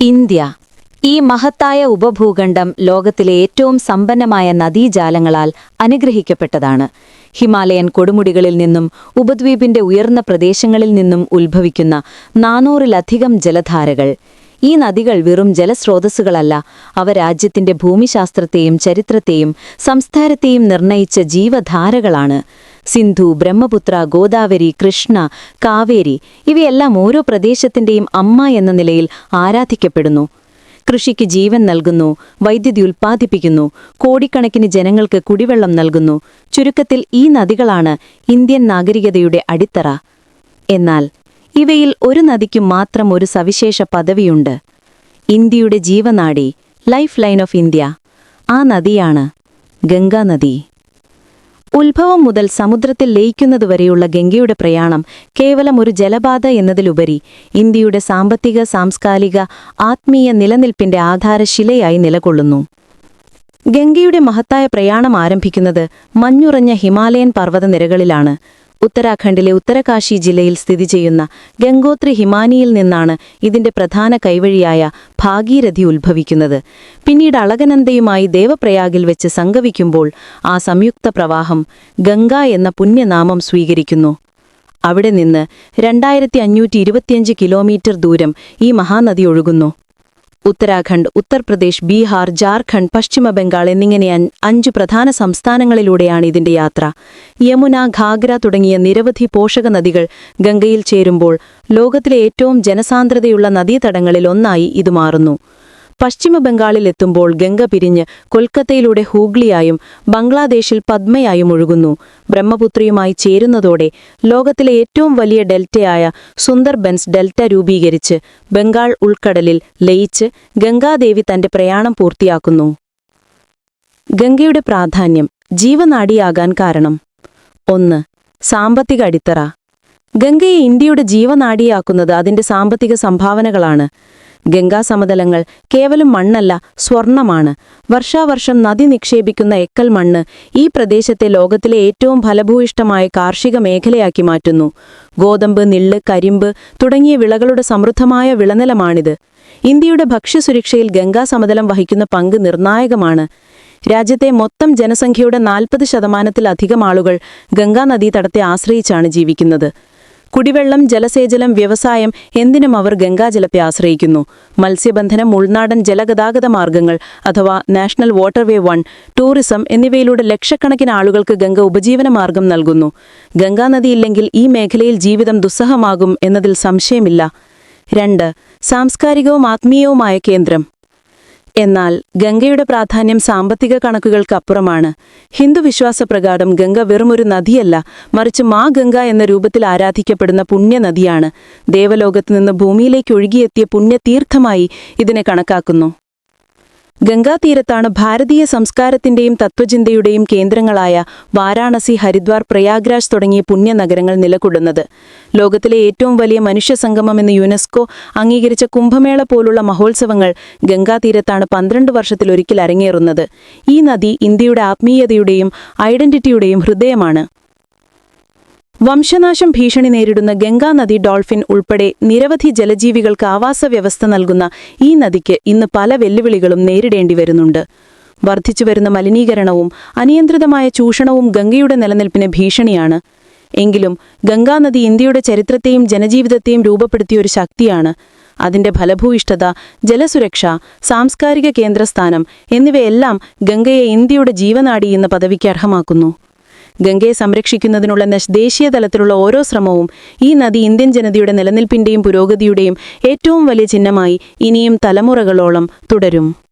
India. ഈ മഹത്തായ ഉപഭൂഖണ്ഡം ലോകത്തിലെ ഏറ്റവും സമ്പന്നമായ നദീജാലങ്ങളാൽ അനുഗ്രഹിക്കപ്പെട്ടതാണ്. ഹിമാലയൻ കൊടുമുടികളിൽ നിന്നും ഉപദ്വീപിന്റെ ഉയർന്ന പ്രദേശങ്ങളിൽ നിന്നും ഉത്ഭവിക്കുന്ന നാനൂറിലധികം ജലധാരകൾ. ഈ നദികൾ വെറും ജലസ്രോതസ്സുകളല്ല അവ രാജ്യത്തിന്റെ ഭൂമിശാസ്ത്രത്തെയും ചരിത്രത്തെയും സംസ്കാരത്തെയും നിർണയിച്ച ജീവധാരകളാണ്. സിന്ധു ബ്രഹ്മപുത്ര ഗോദാവരി കൃഷ്ണ കാവേരി ഇവയെല്ലാം ഓരോ പ്രദേശത്തിന്റെയും അമ്മ എന്ന നിലയിൽ ആരാധിക്കപ്പെടുന്നു. കൃഷിക്ക് ജീവൻ നൽകുന്നു വൈദ്യുതി ഉൽപ്പാദിപ്പിക്കുന്നു കോടിക്കണക്കിന് ജനങ്ങൾക്ക് കുടിവെള്ളം നൽകുന്നു. ചുരുക്കത്തിൽ ഈ നദികളാണ് ഇന്ത്യൻ നാഗരികതയുടെ അടിത്തറ. എന്നാൽ ഇവയിൽ ഒരു നദിക്ക് മാത്രം ഒരു സവിശേഷ പദവിയുണ്ട്. ഇന്ത്യയുടെ ജീവനാടി ലൈഫ് ലൈൻ ഓഫ് ഇന്ത്യ ആ നദിയാണ് ഗംഗാനദി ഉത്ഭവം മുതൽ സമുദ്രത്തിൽ ലയിക്കുന്നതുവരെയുള്ള ഗംഗയുടെ പ്രയാണം കേവലം ഒരു ജലപാത എന്നതിലുപരി ഇന്ത്യയുടെ സാമ്പത്തിക സാംസ്കാരിക ആത്മീയ നിലനിൽപ്പിന്റെ ആധാരശിലയായി നിലകൊള്ളുന്നു. ഗംഗയുടെ മഹത്തായ പ്രയാണം ആരംഭിക്കുന്നത് മഞ്ഞുറഞ്ഞ ഹിമാലയൻ പർവതനിരകളിലാണ്. ഉത്തരാഖണ്ഡിലെ ഉത്തരകാശി ജില്ലയിൽ സ്ഥിതി ചെയ്യുന്ന ഗംഗോത്രി ഹിമാനിയിൽ നിന്നാണ് ഇതിന്റെ പ്രധാന കൈവഴിയായ ഭാഗീരഥി ഉത്ഭവിക്കുന്നത്. പിന്നീട് അളകനന്ദയുമായി ദേവപ്രയാഗിൽ വെച്ച് സംഗമിക്കുമ്പോൾ ആ സംയുക്ത പ്രവാഹം ഗംഗ എന്ന പുണ്യനാമം സ്വീകരിക്കുന്നു. അവിടെ നിന്ന് രണ്ടായിരത്തി അഞ്ഞൂറ്റി ഇരുപത്തിയഞ്ച് കിലോമീറ്റർ ദൂരം ഈ മഹാനദി ഒഴുകുന്നു. ഉത്തരാഖണ്ഡ് ഉത്തർപ്രദേശ് ബീഹാർ ജാർഖണ്ഡ് പശ്ചിമ ബംഗാൾ എന്നിങ്ങനെ അഞ്ച് പ്രധാന സംസ്ഥാനങ്ങളിലൂടെയാണ് ഇതിന്റെ യാത്ര. യമുന ഘാഗ്ര തുടങ്ങിയ നിരവധി പോഷക നദികൾ ഗംഗയിൽ ചേരുമ്പോൾ ലോകത്തിലെ ഏറ്റവും ജനസാന്ദ്രതയുള്ള നദീതടങ്ങളിൽ ഒന്നായി ഇത് മാറുന്നു. പശ്ചിമ ബംഗാളിൽ എത്തുമ്പോൾ ഗംഗ പിരിഞ്ഞ് കൊൽക്കത്തയിലൂടെ ഹൂഗ്ലിയായും ബംഗ്ലാദേശിൽ പദ്മയായും ഒഴുകുന്നു. ബ്രഹ്മപുത്രിയുമായി ചേരുന്നതോടെ ലോകത്തിലെ ഏറ്റവും വലിയ ഡെൽറ്റയായ സുന്ദർബൻസ് ഡെൽറ്റ രൂപീകരിച്ച് ബംഗാൾ ഉൾക്കടലിൽ ലയിച്ച് ഗംഗാദേവി തന്റെ പ്രയാണം പൂർത്തിയാക്കുന്നു. ഗംഗയുടെ പ്രാധാന്യം ജീവനാഡിയാകാൻ കാരണം ഒന്ന് സാമ്പത്തിക അടിത്തറ. ഗംഗയെ ഇന്ത്യയുടെ ജീവനാഡിയാക്കുന്നത് അതിന്റെ സാമ്പത്തിക സംഭാവനകളാണ്. ഗംഗാ സമതലങ്ങൾ കേവലം മണ്ണല്ല സ്വർണമാണ്. വർഷാവർഷം നദി നിക്ഷേപിക്കുന്ന എക്കൽ മണ്ണ് ഈ പ്രദേശത്തെ ലോകത്തിലെ ഏറ്റവും ഫലഭൂയിഷ്ടമായ കാർഷിക മേഖലയാക്കി മാറ്റുന്നു. ഗോതമ്പ് നെല്ല് കരിമ്പ് തുടങ്ങിയ വിളകളുടെ സമൃദ്ധമായ വിളനിലമാണിത്. ഇന്ത്യയുടെ ഭക്ഷ്യസുരക്ഷയിൽ ഗംഗാ സമതലം വഹിക്കുന്ന പങ്ക് നിർണായകമാണ്. രാജ്യത്തെ മൊത്തം ജനസംഖ്യയുടെ നാൽപ്പത് ശതമാനത്തിലധികം ആളുകൾ ഗംഗാനദീതടത്തെ ആശ്രയിച്ചാണ് ജീവിക്കുന്നത്. കുടിവെള്ളം ജലസേചനം വ്യവസായം എന്തിനും അവർ ഗംഗാജലത്തെ ആശ്രയിക്കുന്നു. മത്സ്യബന്ധനം ഉൾനാടൻ ജലഗതാഗത മാർഗങ്ങൾ അഥവാ നാഷണൽ വാട്ടർവേ വൺ ടൂറിസം എന്നിവയിലൂടെ ലക്ഷക്കണക്കിന് ആളുകൾക്ക് ഗംഗ ഉപജീവന മാർഗം നൽകുന്നു. ഗംഗാനദിയില്ലെങ്കിൽ ഈ മേഖലയിൽ ജീവിതം ദുസ്സഹമാകും എന്നതിൽ സംശയമില്ല. രണ്ട് സാംസ്കാരികവും ആത്മീയവുമായ കേന്ദ്രം. എന്നാൽ ഗംഗയുടെ പ്രാധാന്യം സാമ്പത്തിക കണക്കുകൾക്കപ്പുറമാണ്. ഹിന്ദു വിശ്വാസപ്രകാരം ഗംഗ വെറുമൊരു നദിയല്ല മറിച്ച് മാ ഗംഗ എന്ന രൂപത്തിൽ ആരാധിക്കപ്പെടുന്ന പുണ്യനദിയാണ്. ദേവലോകത്ത് നിന്ന് ഭൂമിയിലേക്ക് ഒഴുകിയെത്തിയ പുണ്യതീർത്ഥമായി ഇതിനെ കണക്കാക്കുന്നു. ഗംഗാതീരത്താണ് ഭാരതീയ സംസ്കാരത്തിന്റെയും തത്വചിന്തയുടെയും കേന്ദ്രങ്ങളായ വാരാണസി ഹരിദ്വാർ പ്രയാഗ്രാജ് തുടങ്ങിയ പുണ്യനഗരങ്ങൾ നിലകൊള്ളുന്നത്. ലോകത്തിലെ ഏറ്റവും വലിയ മനുഷ്യ സംഗമം എന്ന് യുനെസ്കോ അംഗീകരിച്ച കുംഭമേള പോലുള്ള മഹോത്സവങ്ങൾ ഗംഗാതീരത്താണ് പന്ത്രണ്ട് വർഷത്തിലൊരിക്കൽ അരങ്ങേറുന്നത്. ഈ നദി ഇന്ത്യയുടെ ആത്മീയതയുടെയും ഐഡന്റിറ്റിയുടെയും ഹൃദയമാണ്. വംശനാശം ഭീഷണി നേരിടുന്ന ഗംഗാനദി ഡോൾഫിൻ ഉൾപ്പെടെ നിരവധി ജലജീവികൾക്ക് ആവാസ വ്യവസ്ഥ നൽകുന്ന ഈ നദിക്ക് ഇന്ന് പല വെല്ലുവിളികളും നേരിടേണ്ടി വരുന്നുണ്ട്. വർദ്ധിച്ചുവരുന്ന മലിനീകരണവും അനിയന്ത്രിതമായ ചൂഷണവും ഗംഗയുടെ നിലനിൽപ്പിന് ഭീഷണിയാണ്. എങ്കിലും ഗംഗാനദി ഇന്ത്യയുടെ ചരിത്രത്തെയും ജനജീവിതത്തെയും രൂപപ്പെടുത്തിയ ഒരു ശക്തിയാണ്. അതിന്റെ ഫലഭൂയിഷ്ഠത ജലസുരക്ഷ സാംസ്കാരിക കേന്ദ്രസ്ഥാനം എന്നിവയെല്ലാം ഗംഗയെ ഇന്ത്യയുടെ ജീവനാടി എന്ന പദവിക്ക് അർഹമാക്കുന്നു. ഗംഗയെ സംരക്ഷിക്കുന്നതിനുള്ള ദേശീയ തലത്തിലുള്ള ഓരോ ശ്രമവും ഈ നദി ഇന്ത്യൻ ജനതയുടെ നിലനിൽപ്പിന്റെയും പുരോഗതിയുടെയും ഏറ്റവും വലിയ ചിഹ്നമായി ഇനിയും തലമുറകളോളം തുടരും.